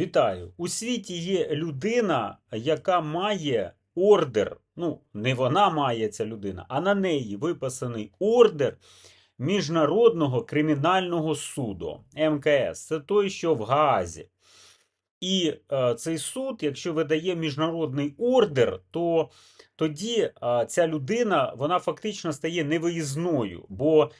Вітаю! У світі є людина, яка має ордер. Ну, не вона має ця людина, а на неї виписаний ордер Міжнародного кримінального суду МКС. Це той, що в Гаазі. І е, цей суд, якщо видає міжнародний ордер, то тоді е, ця людина вона фактично стає невиїзною, бо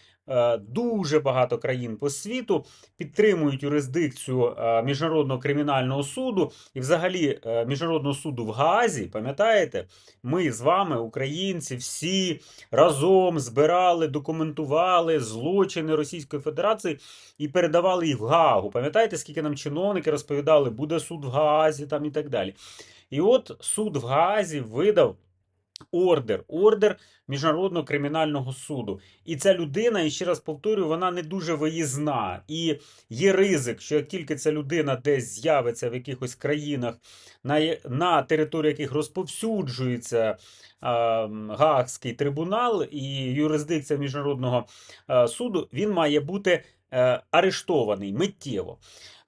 дуже багато країн по світу підтримують юрисдикцію е, міжнародного кримінального суду і, взагалі, е, міжнародного суду в Гаазі. Пам'ятаєте, ми з вами, українці, всі разом збирали, документували злочини Російської Федерації і передавали їх в Гаагу. Пам'ятаєте, скільки нам чиновники розповідали, буде суд в Гаазі там і так далі. І от суд в Гаазі видав ордер, ордер Міжнародного кримінального суду. І ця людина, і ще раз повторюю, вона не дуже виїзна. І є ризик, що як тільки ця людина десь з'явиться в якихось країнах, на, на території яких розповсюджується Гаагський трибунал і юрисдикція Міжнародного суду, він має бути е, арештований миттєво.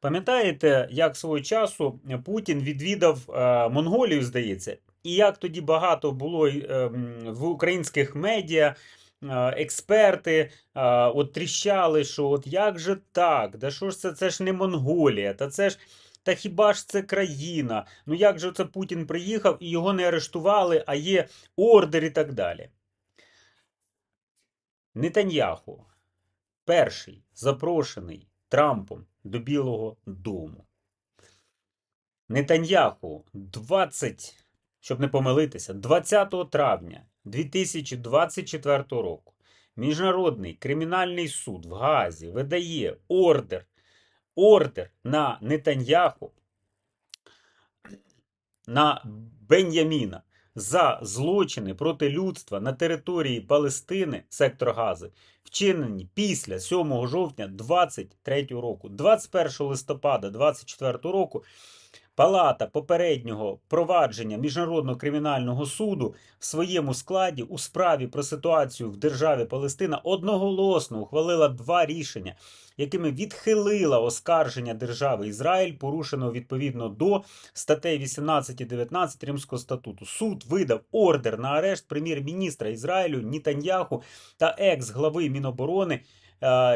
Пам'ятаєте, як свого часу Путін відвідав е, Монголію, здається, і як тоді багато було е, в українських медіа. е, Експерти е, от тріщали, що от як же так? Да що ж це? Це ж не Монголія, та це ж та хіба ж це країна? Ну як же це Путін приїхав і його не арештували, а є ордер і так далі. Нетаньяху перший запрошений Трампом до Білого Дому. Нетаньяху 20, щоб не помилитися, 20 травня 2024 року Міжнародний кримінальний суд в Гаазі видає ордер, ордер на Нетаньяху, на Бен'яміна за злочини проти людства на території Палестини, сектор Гази, вчинені після 7 жовтня 23 року, 21 листопада 24 року. Палата попереднього провадження Міжнародного кримінального суду в своєму складі у справі про ситуацію в державі Палестина одноголосно ухвалила два рішення, якими відхилила оскарження держави Ізраїль, порушеного відповідно до статей 18 і 19 Римського статуту. Суд видав ордер на арешт прем'єр-міністра Ізраїлю Нітаньяху та екс-глави Міноборони е,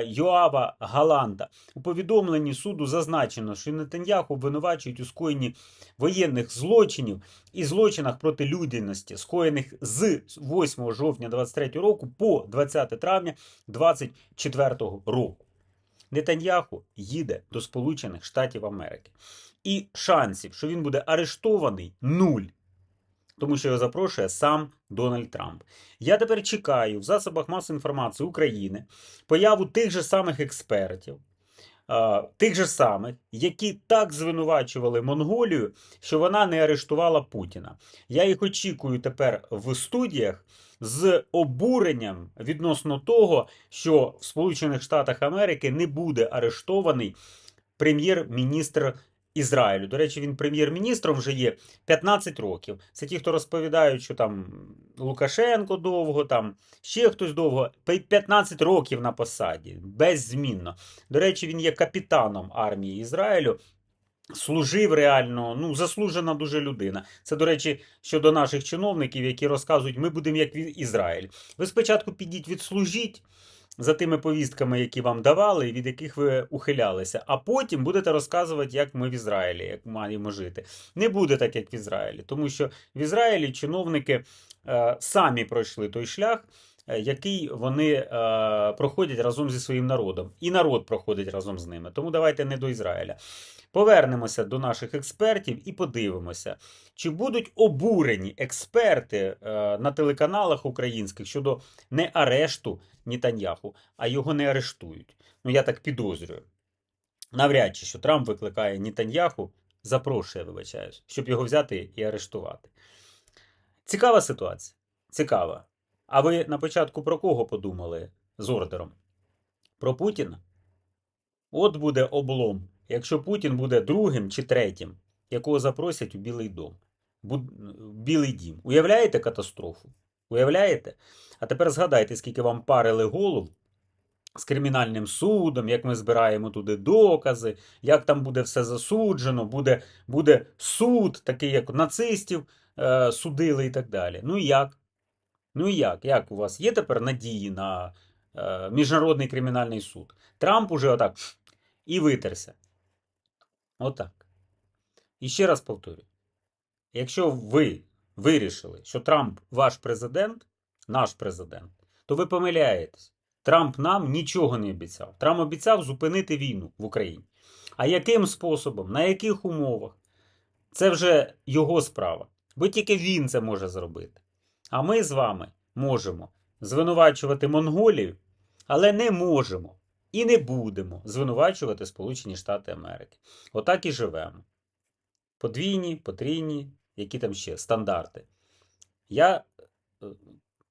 Йоава Галанта. У повідомленні суду зазначено, що Нетаньяху обвинувачують у скоєнні воєнних злочинів і злочинах проти людяності, скоєних з 8 жовтня 23 року по 20 травня 24 року. Нетаньяху їде до Сполучених Штатів Америки. І шансів, що він буде арештований, нуль. Тому що його запрошує сам Дональд Трамп. Я тепер чекаю в засобах масової інформації України появу тих же самих експертів, тих же самих, які так звинувачували Монголію, що вона не арештувала Путіна. Я їх очікую тепер в студіях з обуренням відносно того, що в Сполучених Штатах Америки не буде арештований прем'єр-міністр Ізраїлю. До речі, він прем'єр-міністром вже є 15 років. Це ті, хто розповідають, що там Лукашенко довго, там ще хтось довго. Пе- 15 років на посаді, беззмінно. До речі, він є капітаном армії Ізраїлю. Служив реально, ну, заслужена дуже людина. Це, до речі, щодо наших чиновників, які розказують, ми будемо як Ізраїль. Ви спочатку підіть відслужіть за тими повістками, які вам давали, від яких ви ухилялися, а потім будете розказувати, як ми в Ізраїлі, як маємо жити. Не буде так, як в Ізраїлі, тому що в Ізраїлі чиновники е, самі пройшли той шлях. Е, Який вони е, проходять разом зі своїм народом, і народ проходить разом з ними. Тому давайте не до Ізраїля. Повернемося до наших експертів і подивимося, чи будуть обурені експерти е, на телеканалах українських щодо не арешту Нітаньяху, а його не арештують. Ну, я так підозрюю. Навряд чи що Трамп викликає Нітаньяху, запрошує, вибачаюсь, щоб його взяти і арештувати. Цікава ситуація. Цікава. А ви на початку про кого подумали з ордером? Про Путіна? От буде облом, якщо Путін буде другим чи третім, якого запросять у Білий дом. Білий дім. Уявляєте катастрофу? Уявляєте? А тепер згадайте, скільки вам парили голову з кримінальним судом, як ми збираємо туди докази, як там буде все засуджено, буде, буде суд, такий, як нацистів е, судили і так далі. Ну і як? Ну і як? Як у вас є тепер надії на е, Міжнародний кримінальний суд? Трамп уже отак і витерся. Отак. І ще раз повторюю: якщо ви вирішили, що Трамп ваш президент, наш президент, то ви помиляєтесь. Трамп нам нічого не обіцяв. Трамп обіцяв зупинити війну в Україні. А яким способом, на яких умовах? Це вже його справа. Бо тільки він це може зробити. А ми з вами можемо звинувачувати Монголію, але не можемо і не будемо звинувачувати Сполучені Штати Америки. Отак і живемо. Подвійні, потрійні, які там ще стандарти. Я е,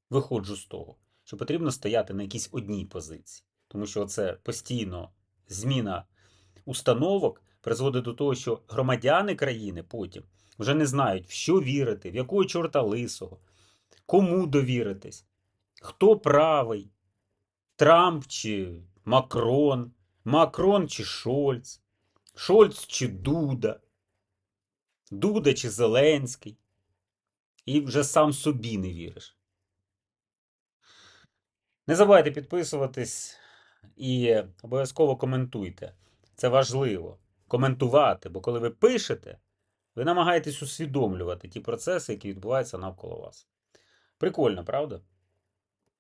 виходжу з того, що потрібно стояти на якійсь одній позиції, тому що це постійно зміна установок призводить до того, що громадяни країни потім вже не знають, в що вірити, в якого чорта лисого, кому довіритись, хто правий, Трамп чи Макрон, Макрон чи Шольц, Шольц чи Дуда, Дуда чи Зеленський. І вже сам собі не віриш. Не забувайте підписуватись і обов'язково коментуйте. Це важливо. Коментувати, бо коли ви пишете, ви намагаєтесь усвідомлювати ті процеси, які відбуваються навколо вас. Прикольно, правда?